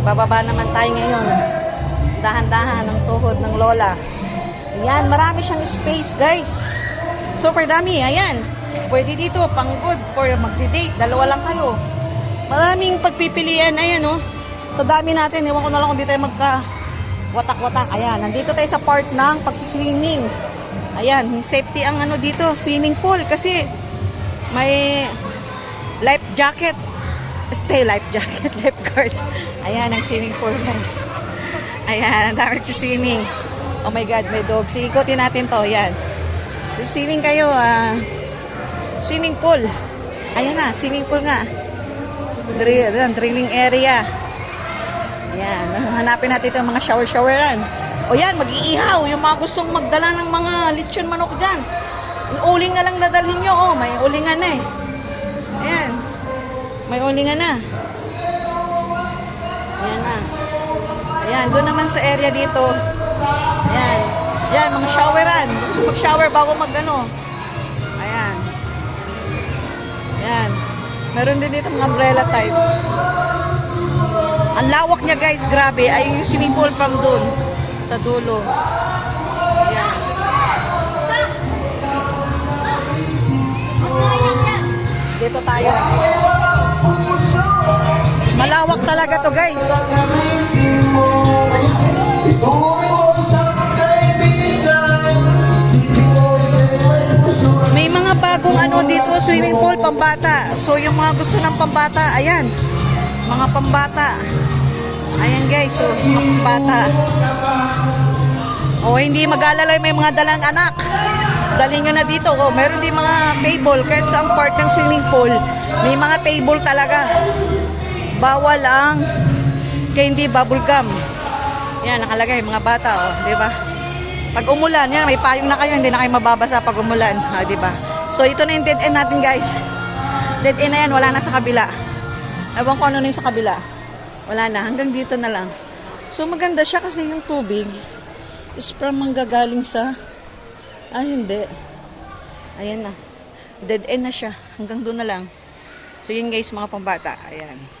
Bababa naman tayo ngayon. Dahan-dahan ang tuhod ng lola. Ayan, marami siyang space, guys. Super dami, ayan. Pwede dito, pang good for magdi-date. Dalawa lang kayo. Maraming pagpipilian, ayan oh. Sa dami natin, ewan ko na lang kung di tayo magka watak-watak. Ayan, nandito tayo sa part ng pagsiswimming. Ayan, safety ang ano dito, swimming pool kasi may life jacket. Stay life jacket, lifeguard. Ayan ang swimming pool, guys. Ayan, ang dami swimming. Oh my God, may dog. Sige, ikutin natin to. Ayan. Swimming kayo, ah. swimming pool. Ayan na, swimming pool nga. Drill, drilling area. Ayan, hanapin natin itong mga shower-showeran. O yan, mag-iihaw. Yung mga gustong magdala ng mga lechon manok dyan. Uling na lang dadalhin nyo. Oh, may ulingan na eh. Ayan. May ulingan na. Ayan na. Ayan, doon naman sa area dito. Ayan. Ayan, mga showeran. Mag-shower bago mag-ano. Ayan. Ayan. Meron din dito mga umbrella type. Ang lawak niya guys, grabe. Ay yung swimming pool from doon. Sa dulo. Ayan. Dito tayo. Talaga to guys. May mga bagong ano dito, swimming pool, pambata. So, yung mga gusto ng pambata, ayan. Mga pambata. Ayan guys, so, pambata. O, hindi mag-alala, may mga dalang anak. Dalhin nyo na dito. O, meron din mga table. Kahit sa part ng swimming pool, may mga table talaga. Bawal ang candy bubble gum. Yan, nakalagay, mga bata, o, di ba? Pag umulan, yan, may payong na kayo, hindi na kayo mababasa pag umulan, ha, di ba? So, ito na yung dead end natin, guys. Dead end na yan, wala na sa kabila. Ewan ko ano na sa kabila. Wala na, hanggang dito na lang. So, maganda siya kasi yung tubig is from manggagaling sa... Ah, hindi. Ayan na. Dead end na siya. Hanggang doon na lang. So, yun guys, mga pambata. Ayan.